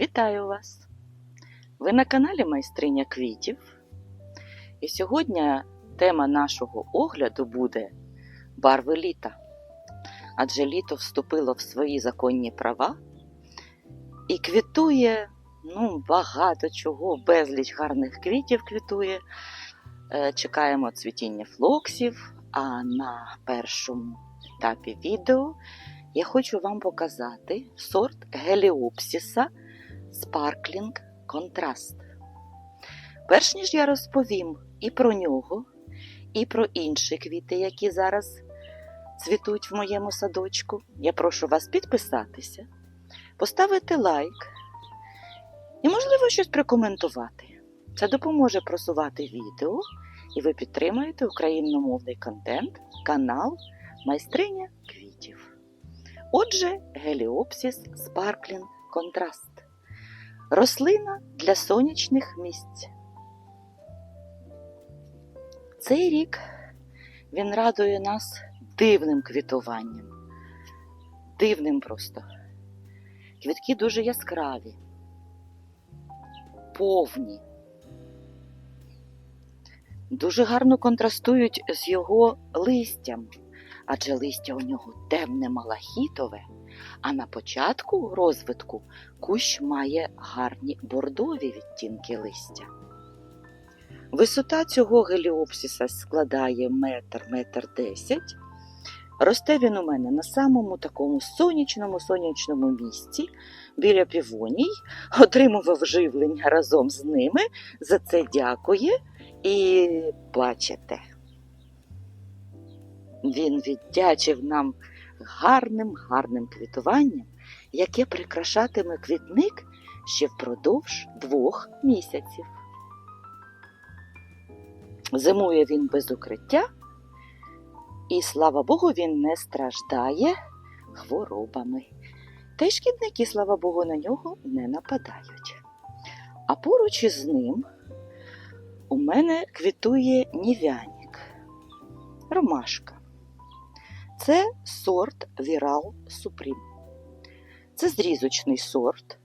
Вітаю вас! Ви на каналі Майстриня квітів. І сьогодні тема нашого огляду буде барви літа. Адже літо вступило в свої законні права і квітує ну, багато чого, безліч гарних квітів квітує. Е, Чекаємо цвітіння флоксів, а на першому етапі відео я хочу вам показати сорт геліопсіса Sparkling Contrast. Перш ніж я розповім і про нього, і про інші квіти, які зараз цвітуть в моєму садочку, я прошу вас підписатися, поставити лайк і, можливо, щось прокоментувати. Це допоможе просувати відео, і ви підтримаєте україномовний контент, канал Майстриня квітів. Отже, геліопсіс Sparkling Contrast. Рослина для сонячних місць. Цей рік він радує нас дивним квітуванням. Дивним просто. Квітки дуже яскраві, повні. Дуже гарно контрастують з його листям, адже листя у нього темне малахітове, а на початку розвитку кущ має гарні бордові відтінки листя. Висота цього геліопсиса складає метр, метр десять. Росте він у мене на самому такому сонячному сонячному місці біля півоній. Отримував живлення разом з ними. За це дякує і плачете. Він віддячив нам гарним, гарним квітуванням, яке прикрашатиме квітник ще впродовж двох місяців. Зимує він без укриття, і, слава Богу, він не страждає хворобами. Та й шкідники, слава Богу, на нього не нападають. А поруч із ним у мене квітує нів'янік, ромашка. Це сорт Viral Supreme. Це зрізочний сорт.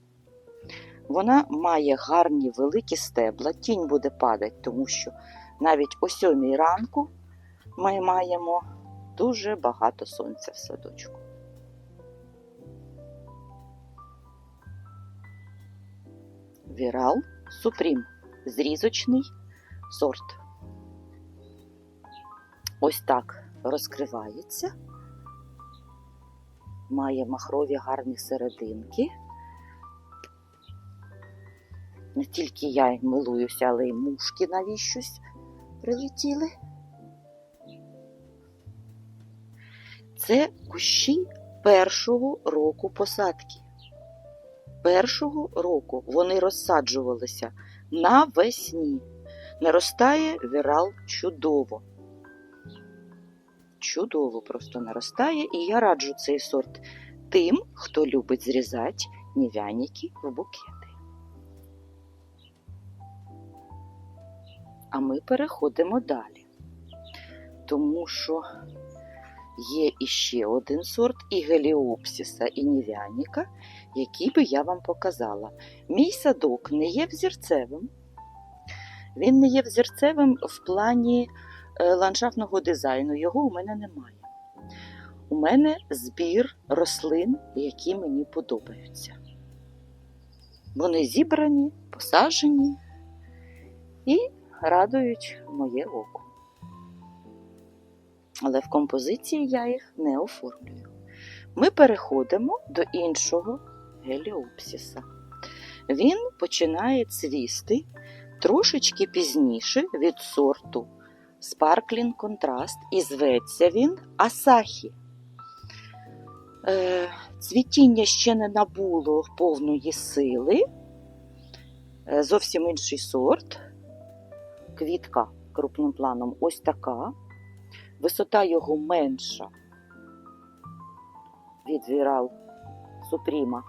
Вона має гарні великі стебла. Тінь буде падати, тому що навіть о сьомій ранку ми маємо дуже багато сонця в садочку. Viral Supreme. Зрізочний сорт. Ось так розкривається. Має махрові гарні серединки. Не тільки я милуюся, але й мушки навіщось прилетіли. Це кущі першого року посадки. Першого року вони розсаджувалися навесні. Наростає вірал чудово. Чудово просто наростає, і я раджу цей сорт тим, хто любить зрізати нів'яніки в букети. А ми переходимо далі, тому що є іще один сорт і геліопсіса, і нів'яніка, який би я вам показала. Мій садок не є взірцевим. Він не є взірцевим в плані ландшафтного дизайну, його у мене немає. У мене збір рослин, які мені подобаються. Вони зібрані, посаджені і радують моє око. Але в композиції я їх не оформлюю. Ми переходимо до іншого геліопсіса. Він починає цвісти трошечки пізніше від сорту Sparkling Contrast і зветься він Асахі. Е, цвітіння ще не набуло повної сили. Е, зовсім інший сорт. Квітка крупним планом ось така. Висота його менша від Viral Suprema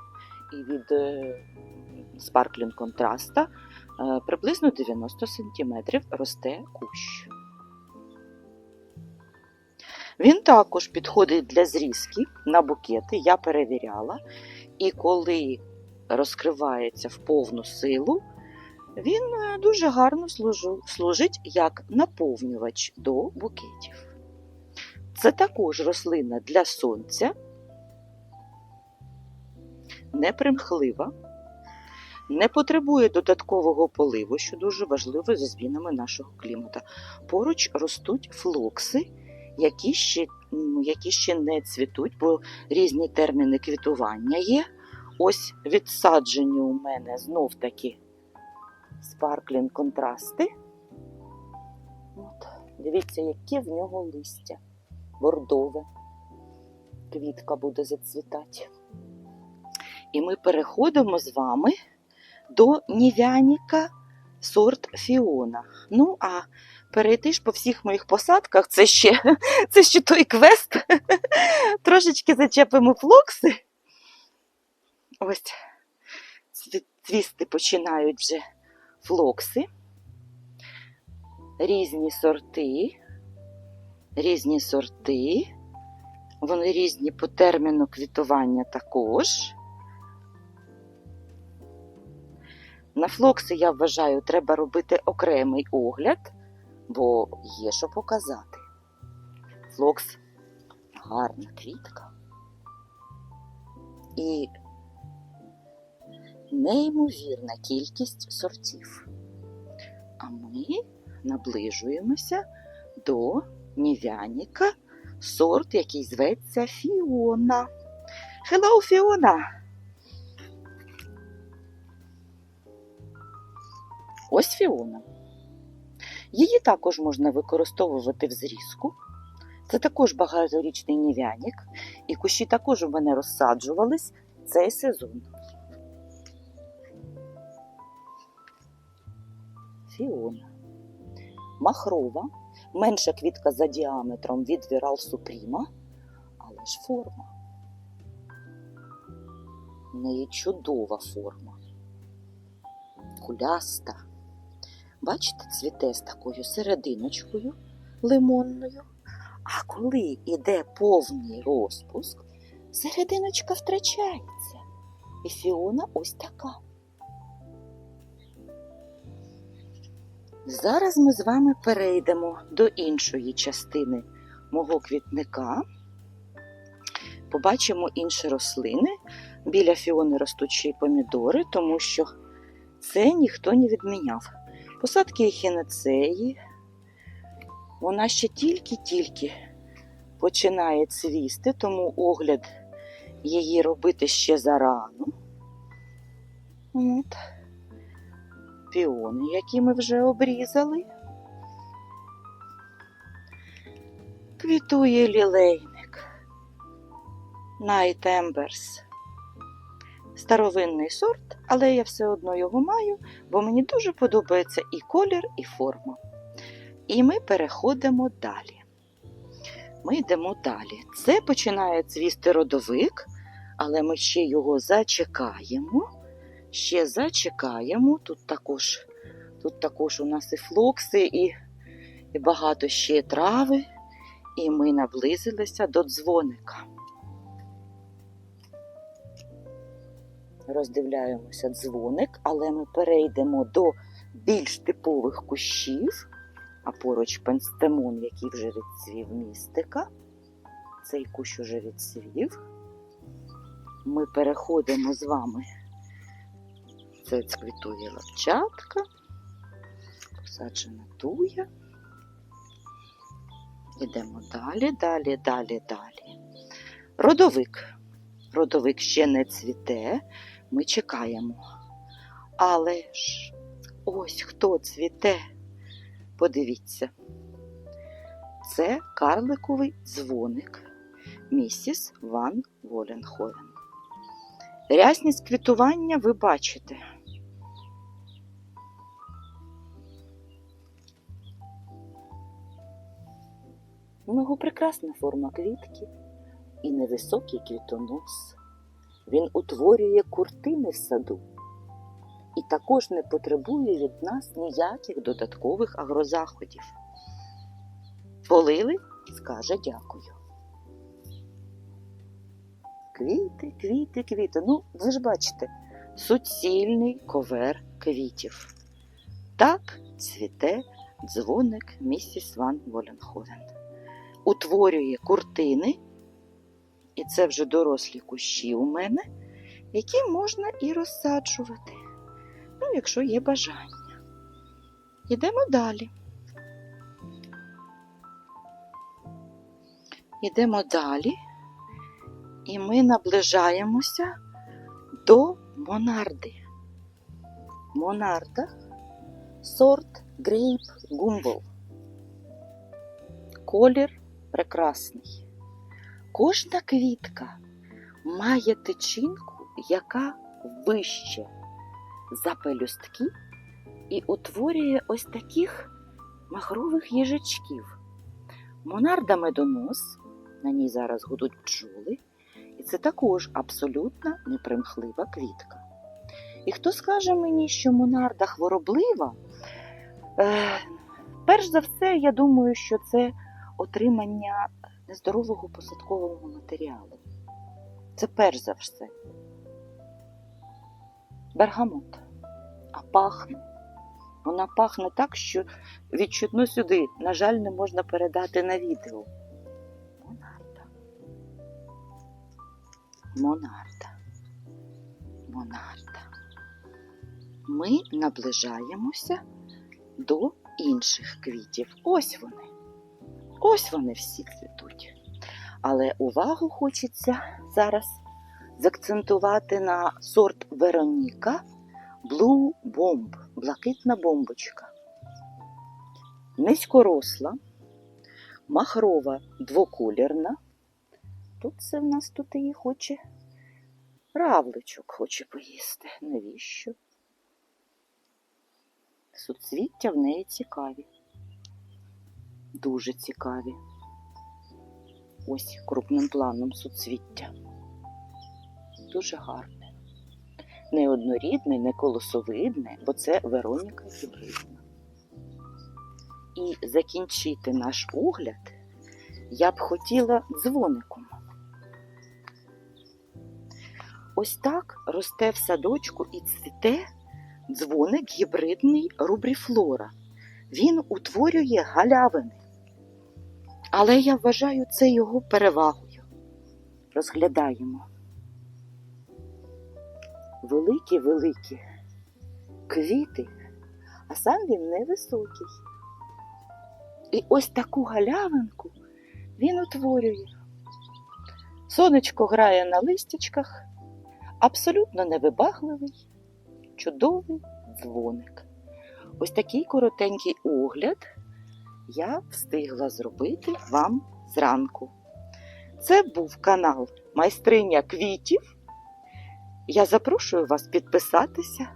і від е, Sparkling Contrasta. Е, приблизно 90 см росте кущ. Він також підходить для зрізки на букети, я перевіряла. І коли розкривається в повну силу, він е, дуже гарно служить як наповнювач до букетів. Це також рослина для сонця, непримхлива, не потребує додаткового поливу, що дуже важливо за змінами нашого клімату. Поруч ростуть флокси, які ще, які ще не цвітуть, бо різні терміни квітування є. Ось відсаджені у мене знов таки спарклін контрасти. От. Дивіться, яке в нього листя бордове. Квітка буде зацвітати. І ми переходимо з вами до нівяніка сорт Фіона. Ну, а перейти ж по всіх моїх посадках це ще, це ще той квест. Трошечки зачепимо флокси. Ось цві- цвісти починають вже флокси. Різні сорти. Різні сорти. Вони різні по терміну квітування також. На флокси, я вважаю, треба робити окремий огляд, бо є що показати. Флокс гарна квітка. І неймовірна кількість сортів. А ми наближуємося до нівяніка, сорт, який зветься Фіона. Hello, Фіона! Ось Фіона. Її також можна використовувати в зрізку. Це також багаторічний нівяник, і кущі також у мене розсаджувались цей сезон. Фіона. Махрова. Менша квітка за діаметром від Вірал Супріма, але ж форма. В неї чудова форма. Куляста. Бачите, цвіте з такою серединочкою лимонною. А коли іде повний розпуск, серединочка втрачається. І фіона ось така. Зараз ми з вами перейдемо до іншої частини мого квітника. Побачимо інші рослини. Біля фіони ростуть помідори, тому що це ніхто не відміняв. Посадки ехінацеї. Вона ще тільки-тільки починає цвісти, тому огляд її робити ще зарано. От. Піони, які ми вже обрізали. Квітує лілейник. Night Embers. Старовинний сорт, але я все одно його маю, бо мені дуже подобається і колір, і форма. І ми переходимо далі. Ми йдемо далі. Це починає цвісти родовик, але ми ще його зачекаємо. Ще зачекаємо. Тут також, тут також у нас і флокси, і, і багато ще трави. І ми наблизилися до дзвоника. Роздивляємося дзвоник, але ми перейдемо до більш типових кущів, а поруч пенстемон, який вже відцвів містика. Цей кущ уже відцвів. Ми переходимо з вами. Це цвітує лапчатка, посаджена туя. Йдемо далі, далі, далі, далі. Родовик. Родовик ще не цвіте, ми чекаємо. Але ж ось хто цвіте. Подивіться. Це карликовий дзвоник місіс Ван Воленховен. Рясність квітування ви бачите. У нього прекрасна форма квітки і невисокий квітонос. Він утворює куртини в саду і також не потребує від нас ніяких додаткових агрозаходів. Полили, скаже дякую. Квіти, квіти, квіти. Ну, ви ж бачите, суцільний ковер квітів. Так цвіте дзвоник місіс Ван Воленховен. Утворює куртини, і це вже дорослі кущі у мене, які можна і розсаджувати, ну, якщо є бажання. Йдемо далі. Йдемо далі, і ми наближаємося до Монарди. Монарда сорт Грейп Гумбл. Колір прекрасний. Кожна квітка має тичинку, яка вище за пелюстки і утворює ось таких махрових їжачків. Монарда медонос, на ній зараз гудуть бджоли, і це також абсолютно непримхлива квітка. І хто скаже мені, що монарда хвороблива, е, перш за все, я думаю, що це отримання нездорового посадкового матеріалу. Це перш за все. Бергамот. А пахне. Вона пахне так, що відчутно сюди, на жаль, не можна передати на відео. Монарда. Монарда. Монарда. Ми наближаємося до інших квітів. Ось вони. Ось вони всі цвітуть. Але увагу хочеться зараз закцентувати на сорт Вероніка Blue Bomb, блакитна бомбочка. Низькоросла, махрова двоколірна. Тут це в нас тут її хоче равличок хоче поїсти. Навіщо? Суцвіття в неї цікаві. Дуже цікаві. Ось крупним планом суцвіття. Дуже гарне. Не однорідне, не колосовидне, бо це Вероніка гібридна. І закінчити наш огляд я б хотіла дзвоником. Ось так росте в садочку і цвіте дзвоник гібридний рубріфлора. Він утворює галявини. Але я вважаю це його перевагою. Розглядаємо. Великі-великі квіти, а сам він невисокий. І ось таку галявинку він утворює. Сонечко грає на листячках, абсолютно невибагливий, чудовий дзвоник. Ось такий коротенький огляд я встигла зробити вам зранку. Це був канал Майстриня квітів. Я запрошую вас підписатися,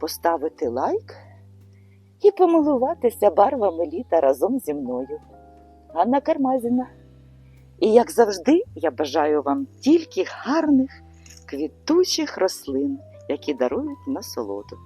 поставити лайк і помилуватися барвами літа разом зі мною. Ганна Кармазіна. І, як завжди, я бажаю вам тільки гарних, квітучих рослин, які дарують насолоду.